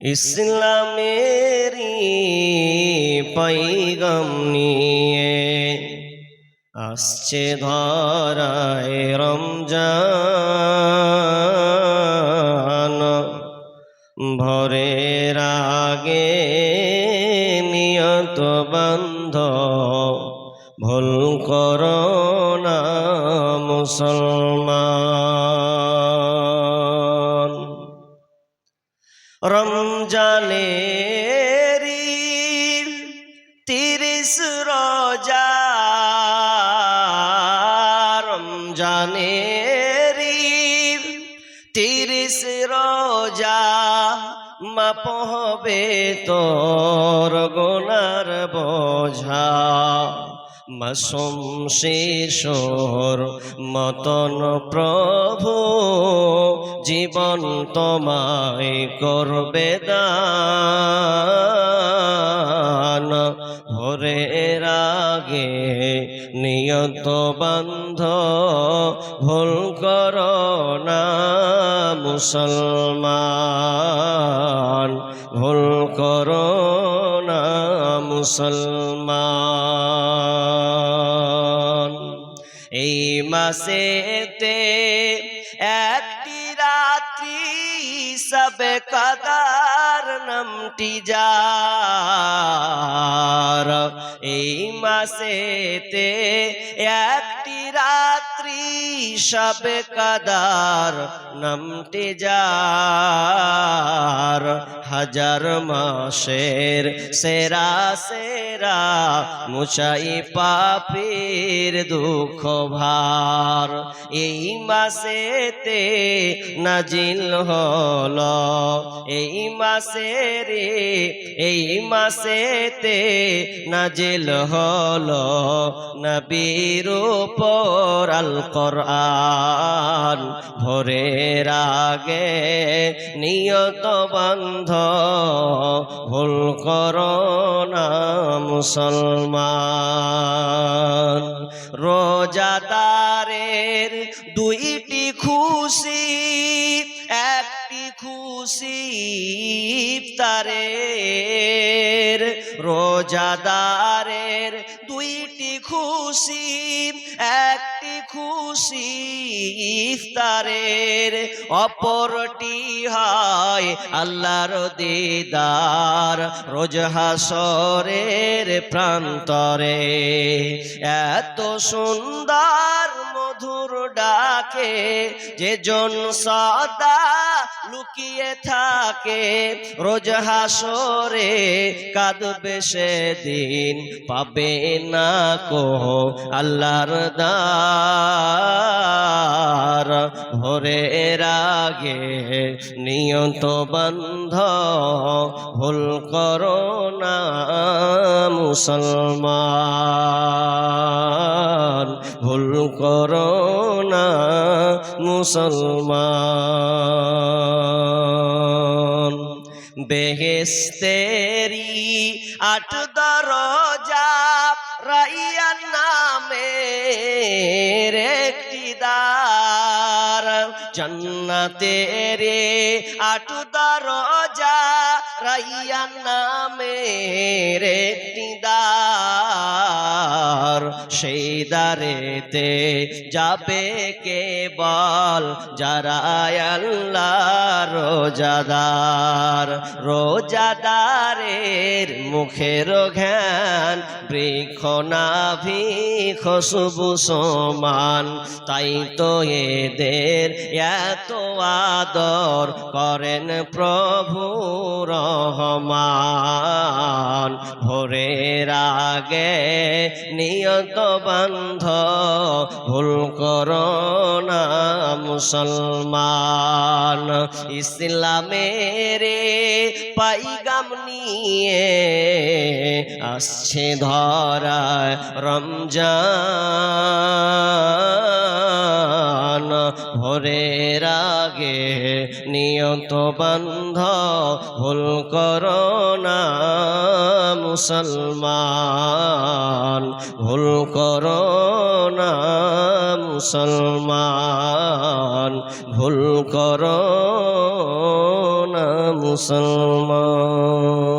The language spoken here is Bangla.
ইসলামেরই পাইগাম নিয়ে আসছে ধরায় রমজান। ভরের আগে নিয়ত বন্ধ ভুল করো না মুসলমান। রমজানেরি তিরিশ রোজা। রমজানেরি তিরিশ রোজা। মাপ হবে তোর গোনার বোঝা। মাসুম শিশোর মতন প্রভু জীবন তোমায় করবে দান। ভোরের রাগে নিয়ত বন্ধ, ভুল করো না মুসলমান। ভুল করো না মুসলমান। এই মাসেতে কাদার নামটি যার। এই মাসেতে একটি রাত্রি সবে কাদার নামটি যার। হাজার মাসের সেরা সেরা মুচাই পাপের দুঃখ ভার। এই মাসেতে নাজিল হল, এই মাসে রে এই মাসেতে নাজিল হল নবীর উপর আল কোরআন। ভোরের আগে নিয়ত বন্ধ ভুল করো না মুসলমান। রোজাদারের দুইটি খুশি, একটি খুশি ইফতারের। রোজাদারের দুইটি খুশি, একটি খুশি ইফতারের অপরটি হয় আল্লাহর দিদার। রোজ হাসরের প্রান্তরে এত সুন্দর মধুর ডাকে যে জন সদা লুকিয়ে থাকে। রোজ হাসরে কাঁদবে সেদিন, পাবে না কো আল্লাহর দার ভোরের আগে নিয়ত বন্ধ। ভুল করো না মুসলমান। ভুল করো না মুসলমান। বেহেস্তেরি আট দরজা রাইয়ার নামে দ্বার রে আটু দরজা রাইয়ার নামে একটি দ্বার সেই দ্বারেতে যাবে কেবল যারা আল্লাহ রোজাদার। রোজাদারের মুখের ঘ্যান, বৃক্ষ নাভি খুশবু সমান। তাই তো এদের এত আদর করেন প্রভু রহমান। ভোরের আগে নিয়ত বন্ধ, ভুল করো না মুসলমান। ইসলামের পাইগাম নিয়ে আসছে ধরা রমজান। ভোরের আগে নিয়ত বন্ধ, ভুল করো না মুসলমান ভুল করোনা মুসলমান ভুল করোনা মুসলমান।